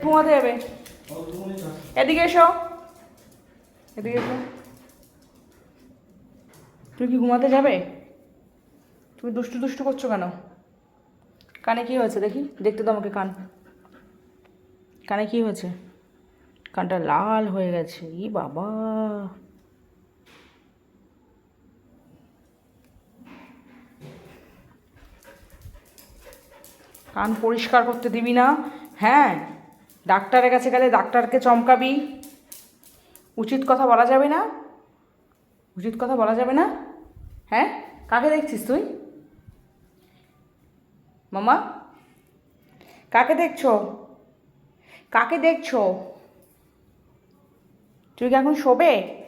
ঘুমাতে যাবে। এদিকে এসো। এদিকে এসো। তুমি কি ঘুমাতে যাবে? তুমি দুষ্টু দুষ্টু করছ কেন? কানে কি হয়েছে দেখি? দেখতে তো আমাকে কান। কানে কি হয়েছে? কানটা লাল হয়ে গেছে। ই বাবা। কান পরিষ্কার করতে দিবি না? হ্যাঁ। ডাক্তারের কাছে গেলে ডাক্তারকে চমকাবি। উচিত কথা বলা যাবে না। উচিত কথা বলা যাবে না। হ্যাঁ? কাকে দেখছিস তুই? মামা? কাকে দেখছ? কাকে দেখছ? তুই কি এখন শোবে?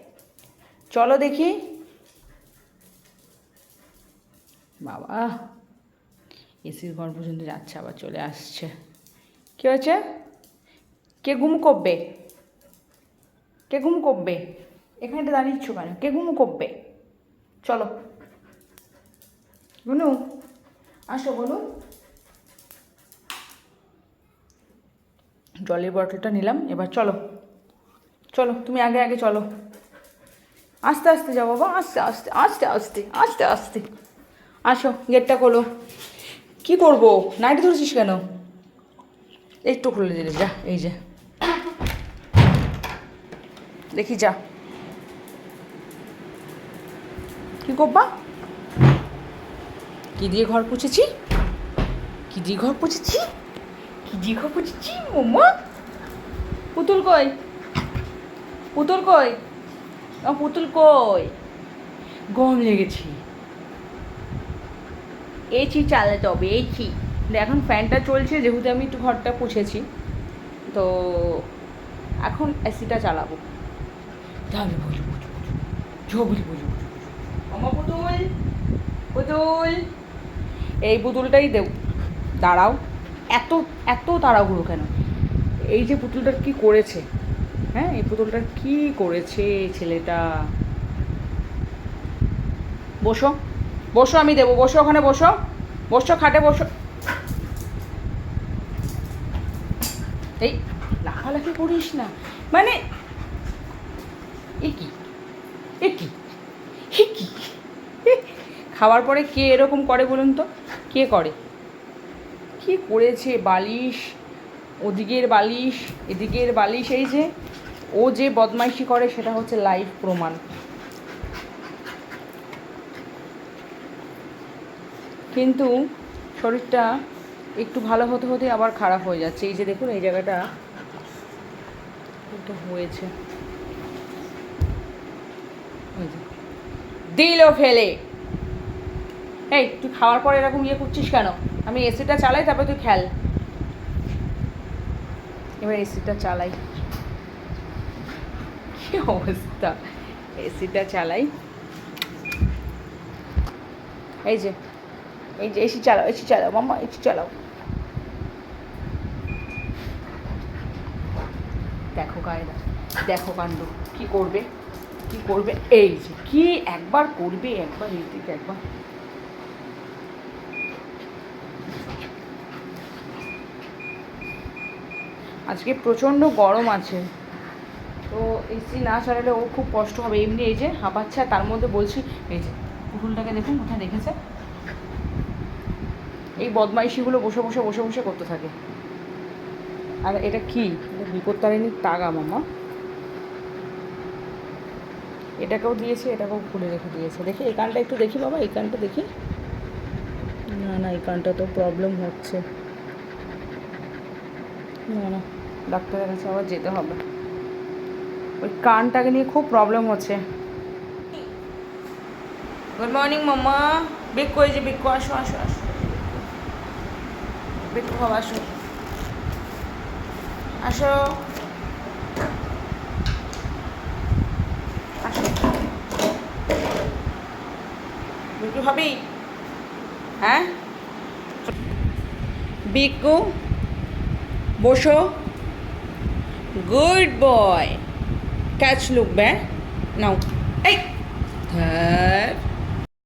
চলো দেখি। বাবা, এসির ঘর পর্যন্ত যাচ্ছে, আবার চলে আসছে। কি হয়েছে? কে গুম করবে? কে ঘুম করবে? এখানটা দাঁড়িয়েছ কেন? কে গুম করবে? চলো। গুনু, আসো বলু। জলের বটলটা নিলাম, এবার চলো। চলো, তুমি আগে আগে চলো। আস্তে আস্তে যাও বাবা আস্তে আস্তে আস্তে আস্তে আস্তে আস্তে। আসো গেটটা খোলো। কি করব? নাইটি ধরেছিস কেন? একটু খুলে দিলে, যা, এই যে। দেখি, যা। কি করবা কি দিয়ে ঘর পুছেছি? কি দিয়ে ঘর পুছেছি? কি দিয়ে ঘর পুছেছি মোমো পুতুল কই? পুতুল কই? পুতুল কই? গম লেগেছি। এছি চালাতে হবে এছি। এখন ফ্যানটা চলছে, যেহেতু আমি একটু ঘরটা পুছেছি, তো এখন এসিটা চালাবো। তাহলে বুঝু ঝবলি বুঝু আমার পুতুল পুতুল। এই পুতুলটাই দেব দাঁড়াও। এত এত তাড়াহুড়ো কেন? এই যে পুতুলটার কি করেছে? হ্যাঁ এই পুতুলটার কি করেছে ছেলেটা? বসো বসো আমি দেবো। বসো ওখানে বসো। বসো খাটে বসো। এই লাফালাফি করিস না। মানে এ কি এ কি খাওয়ার পরে কে এরকম করে বলুন তো? কে করে? কি করেছে বালিশ? ওদিকের বালিশ, এদিকের বালিশ, এই যে, ও যে বদমাইশি করে সেটা হচ্ছে লাইভ প্রমাণ। কিন্তু শরীরটা একটু ভালো হতে হতে আবার খারাপ হয়ে যাচ্ছে। এই যে দেখুন, এই জায়গাটা হয়েছে। দিল ফেলে। এই, তুই খাওয়ার পর এরকম ইয়ে করছিস কেন? আমি এসিটা চালাই, তারপর তুই খেল। এবার এসিটা চালাই। কি অবস্থা? এসিটা চালাই। এই যে এই যে, এসি চালাও এসি চালাও, মাম্মা, এসি চালাও। দেখো কায়দা দেখো কাণ্ড, কি করবে? কি করবে? এই যে, কি একবার করবে, একবার দিকে একবার। আজকে প্রচণ্ড গরম আছে। তো এসি না চালালে ও খুব কষ্ট হবে। এমনি এই যে, হাঁপাচ্ছে, তার মধ্যে বলছি, এই যে, পুতুলটাকে দেখুন, কোথায় রেখেছে। এই বদমাইশিগুলো বসে বসে বসে বসে করতে থাকে। আর এটা কি? বিপত্তারিণীর তাগা, মামা। এটাকেও দিয়েছে, এটাকেও খুলে রেখে দিয়েছে। দেখি, এই কানটা একটু দেখি বাবা, এই কানটা দেখি। না না, এই কানটা তো প্রবলেম হচ্ছে। না না, ডাক্তারের কাছে আবার যেতে হবে। ওই কানটাকে নিয়ে খুব প্রবলেম হচ্ছে। গুড মর্নিং মাম্মা। বেক করে যে বেক আসো আসো আসো। বেক খাও আসো আসো। আসো। বিকু হবেই হ্যাঁ? বিকু বসো। Good boy. ক্যাচ লুক ব্যা। নাও। এই। ধ্যার